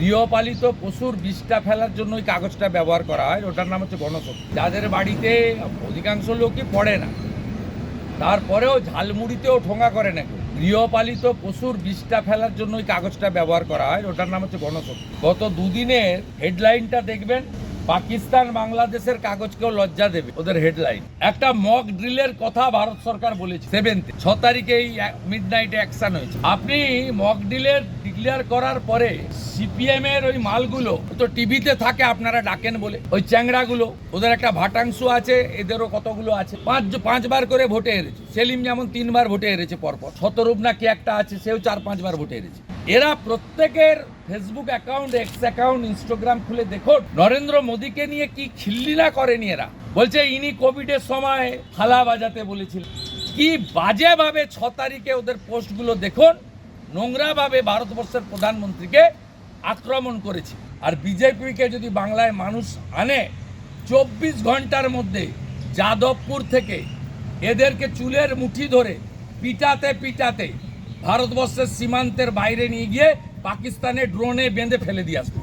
গৃহপালিত পশুর বিষটা ফেলার জন্য ওই কাগজটা ব্যবহার করা হয়, ওটার নাম হচ্ছে গণশক্তি যাদের বাড়িতে অধিকাংশ লোকই পড়ে না, তারপরেও ঝালমুড়িতেও ঠোঙা করে না। গৃহপালিত পশুর বিষটা ফেলার জন্য ওই কাগজটা ব্যবহার করা হয়, ওটার নাম হচ্ছে গণশক্তি গত দুদিনের হেডলাইনটা দেখবেন পাকিস্তান, বাংলাদেশের কাগজকেও লজ্জা দেবে ওদের হেডলাইন একটা মক ড্রিলের কথা ভারত সরকার বলেছে। সেভেন্থ ছ তারিখে এই মিড নাইটে অ্যাকশন হয়েছে। আপনি মক ড্রিলের ডিক্লেয়ার করার পরে সিপিএম এর ওই মালগুলো, তো টিভিতে থাকে আপনারা ডাকেন বলে। ওই চ্যাংড়াগুলো, ওদের একটা ভাটাংশ আছে, এদেরও কতগুলো আছে। পাঁচ, পাঁচবার করে ভোটে হেরেছে। সেলিম যেমন তিনবার ভোটে হেরেছে পরপর। শতরূপ নাকি একটা আছে, সেও চার, পাঁচবার ভোটে হেরেছে। এরা প্রত্যেকের Facebook account X account Instagram খুলে দেখুন। নরেন্দ্র মোদীকে নিয়ে কি খিল্লিনা করেনি এরা? বলছে, ইনি কোভিডের সময় থালা বাজাতে বলেছিলেন কি বাজেভাবে ছ তারিখে ওদের পোস্টগুলো দেখুন, নোংরাভাবে ভারতবর্ষের প্রধানমন্ত্রীকে আক্রমণ করেছে। আর বিজেপিকে যদি বাংলায় মানুষ আনে, চব্বিশ ঘণ্টার মধ্যে যাদবপুর থেকে এদেরকে চুলের মুঠি ধরে পিটাতে পিটাতে ভারতবর্ষের সীমান্তের বাইরে নিয়ে গিয়ে পাকিস্তানে ড্রোনে বেঁধে ফেলে দিয়ে আসবে।